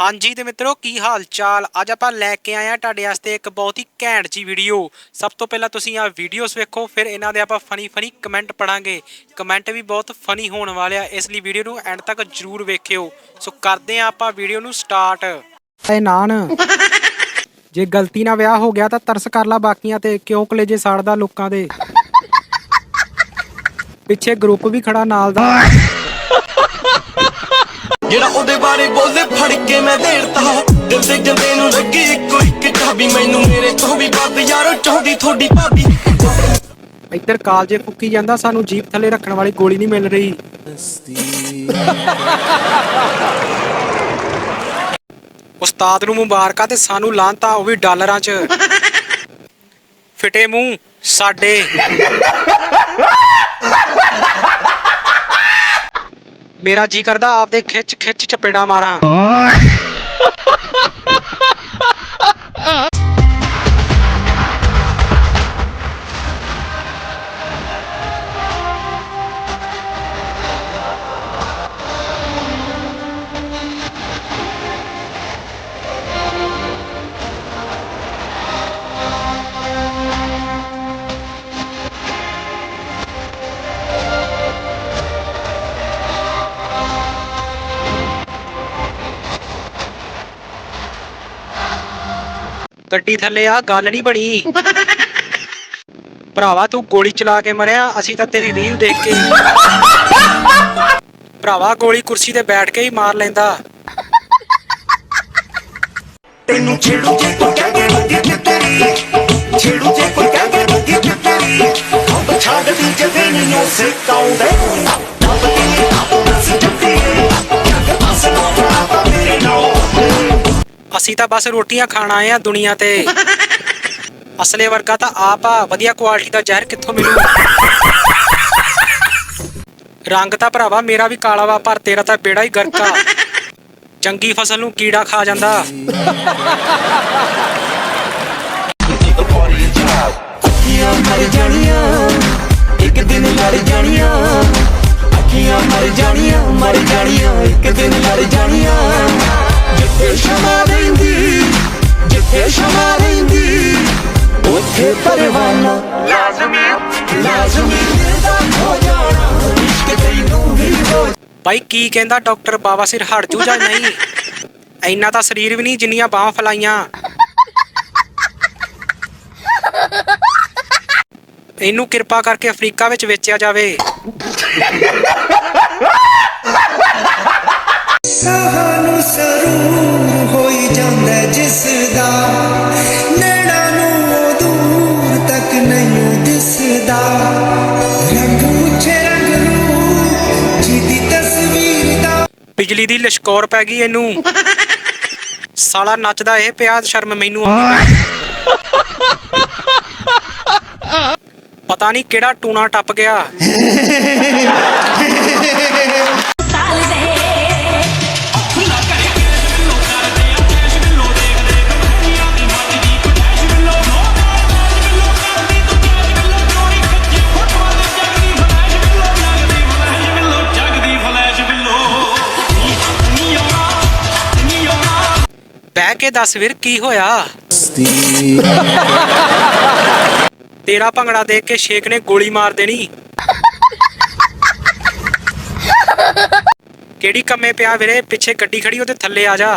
ਹਾਂਜੀ ਤੇ ਮਿੱਤਰੋ, ਕੀ ਹਾਲ ਚਾਲ ਅੱਜ ਆਪਾਂ ਲੈ ਕੇ ਆਏ ਆ ਤੁਹਾਡੇ ਵਾਸਤੇ ਇੱਕ ਬਹੁਤ ਹੀ ਘੈਂਟ ਜੀ ਵੀਡੀਓ ਸਭ ਤੋਂ ਪਹਿਲਾਂ ਤੁਸੀਂ ਆ ਵੀਡੀਓਸ ਵੇਖੋ, ਫਿਰ ਇਹਨਾਂ ਦੇ ਆਪਾਂ ਫਨੀ ਫਨੀ ਕਮੈਂਟ ਪੜਾਂਗੇ ਕਮੈਂਟ ਵੀ ਬਹੁਤ ਫਨੀ ਹੋਣ ਵਾਲੇ ਆ, ਇਸ ਲਈ ਵੀਡੀਓ ਨੂੰ ਐਂਡ ਤੱਕ ਜਰੂਰ ਵੇਖਿਓ। ਸੋ ਕਰਦੇ ਆ ਆਪਾਂ ਵੀਡੀਓ ਨੂੰ ਸਟਾਰਟ ਏ ਨਾਨ, ਜੇ ਗਲਤੀ ਨਾਲ ਵਿਆਹ ਹੋ ਗਿਆ ਤਾਂ ਤਰਸ ਕਰ ਲਾ ਬਾਕੀਆਂ ਤੇ, ਕਿਉਂ ਕਲੇਜੇ ਸਾੜਦਾ ਲੋਕਾਂ ਦੇ? ਪਿੱਛੇ ਗਰੁੱਪ ਵੀ ਖੜਾ ਨਾਲ ਦਾ। ਜਿਹੜਾ ਉਹਦੇ ਬਾਰੇ ਬੋਲੇ, ਫੜ ਕੇ ਮੈਂ ਦੇੜਤਾ। ਦਿਲ ਤੇ ਜੰਦੇ ਨੂੰ ਲੱਗੀ ਇੱਕੋ ਇੱਕ ਚਾਬੀ। ਮੈਨੂੰ ਮੇਰੇ ਤੋਂ ਵੀ ਵੱਧ ਯਾਰੋ ਚਾਹੁੰਦੀ ਤੁਹਾਡੀ ਭਾਬੀ। ਇੱਧਰ ਕਾਲਜੇ ਫੁੱਕੀ ਜਾਂਦਾ, ਸਾਨੂੰ ਜੀਪ ਥੱਲੇ ਰੱਖਣ ਵਾਲੀ ਗੋਲੀ ਨਹੀਂ ਮਿਲ ਰਹੀ। ਉਸਤਾਦ ਨੂੰ ਮੁਬਾਰਕਾਂ ਤੇ ਸਾਨੂੰ ਲਾਂਤਾ ਉਹ ਵੀ ਡਾਲਰਾਂ 'ਚ। ਫਿਟੇ ਮੂੰਹ, ਸਾਡੇ। ਮੇਰਾ ਜੀ ਕਰਦਾ ਆਪਦੇ ਖਿੱਚ ਖਿੱਚ ਚਪੇੜਾ ਮਾਰਾਂ। ਗੱਡੀ ਥੱਲੇ ਆ, ਗੱਲ ਨਹੀਂ ਬਣੀ। ਭਰਾਵਾ, ਤੂੰ ਗੋਲੀ ਚਲਾ ਕੇ ਮਰਿਆ, ਅਸੀਂ ਤਾਂ ਤੇਰੀ ਰੀਲ ਦੇਖ ਕੇ ਭਰਾਵਾ, ਗੋਲੀ ਕੁਰਸੀ ਤੇ ਬੈਠ ਕੇ ਹੀ ਮਾਰ ਲੈਂਦਾ। ਤੈਨੂੰ ਛੇੜੂ ਜੇ ਕੋਈ ਕਹਿ ਦੇ ਕਿ ਤੇਰੀ। ਛੇੜੂ ਜੇ ਕੋਈ ਕਹਿ ਦੇ ਕਿ ਤੇਰੀ। ਉਹ ਛੱਡਦੀ ਜਦੇ ਨਹੀਂ ਸਿਕਾਉਂਦੇ ਨੱਪ ਅਸੀਂ ਤਾਂ ਬਸ ਰੋਟੀਆਂ ਖਾਣ ਆਏ ਆ ਦੁਨੀਆ ਤੇ। ਅਸਲੇ ਵਰਗਾ ਤਾਂ ਆਪ ਆ, ਵਧੀਆ ਕੁਆਲਿਟੀ ਦਾ ਜ਼ਹਿਰ ਕਿੱਥੋਂ ਮਿਲੂ? ਰੰਗ ਤਾਂ ਭਰਾਵਾ ਮੇਰਾ ਵੀ ਕਾਲਾ ਵਾ, ਪਰ ਤੇਰਾ ਤਾਂ ਬੇੜਾ ਹੀ ਗਰਕਾ ਚੰਗੀ ਫਸਲ ਨੂੰ ਕੀੜਾ ਖਾ ਜਾਂਦਾ। ਅੱਖੀਆਂ ਮਰ ਜਾਣੀਆਂ ਇੱਕ ਦਿਨ ਲੜ ਜਾਣੀਆਂ ਅੱਖੀਆਂ ਮਰ ਜਾਣੀਆਂ ਮਰ ਜਾਣੀਆਂ, ਇੱਕ ਦਿਨ ਲੜ ਜਾਣੀਆਂ। ਜਿੱਥੇ ਸ਼ਮਾ ਰਹਿੰਦੀ ਜਿੱਥੇ ਸ਼ਮਾ ਰਹਿੰਦੀ ਉੱਥੇ ਪਰਵਾਨਾ। ਲਾਜ਼ਮੀ ਲਾਜ਼ਮੀ ਦਾ ਹੋ ਜਾਣਾ ਇਸ਼ਕ ਤੈਨੂੰ ਵੀ ਹੋ ਬਾਈ ਕੀ ਕਹਿੰਦਾ ਡਾਕਟਰ ਬਾਬਾ ਸਿਰ ਹਟ ਜੂ ਜਾਂ ਨਹੀਂ? ਇੰਨਾ ਤਾਂ ਸਰੀਰ ਵੀ ਨਹੀਂ ਜਿੰਨੀਆਂ ਬਾਹਾਂ ਫਲਾਈਆਂ। ਇਹਨੂੰ ਕਿਰਪਾ ਕਰਕੇ ਅਫਰੀਕਾ ਵਿੱਚ ਵੇਚਿਆ ਜਾਵੇ। ਸਾਨੂੰ ਸਰੂਰ ਹੋਈ ਜਾਂਦਾ ਜਿਸ ਦਾ ਨੈਣਾ ਨੂੰ ਉਹ ਦੂਰ ਤੱਕ ਨਹੀਂ ਦਿਸਦਾ। ਰੰਗ ਮੁੱਛੇ ਰੰਗ ਨੂੰ ਜਿਹਦੀ ਤਸਵੀਰ ਦਾ ਬਿਜਲੀ ਦੀ ਲਸ਼ਕੌਰ ਪੈ ਗਈ ਇਹਨੂੰ। ਸਾਲਾ ਨੱਚਦਾ ਇਹ ਪਿਆ ਸ਼ਰਮ ਮੈਨੂੰ ਆਉਂਦੀ। ਪਤਾ ਨਹੀਂ ਕਿਹੜਾ ਟੂਣਾ ਟੱਪ ਗਿਆ। ਕੇ ਦੱਸ ਵੀਰ, ਕੀ ਹੋਇਆ? ਤੇਰਾ ਭੰਗੜਾ ਦੇਖ ਕੇ ਸ਼ੇਖ ਨੇ ਗੋਲੀ ਮਾਰ ਦੇਣੀ। ਕਿਹੜੀ ਕੰਮੇ ਪਿਆ ਵੀਰੇ? ਪਿੱਛੇ ਗੱਡੀ ਖੜੀ, ਉਹਦੇ ਥੱਲੇ ਆ ਜਾ।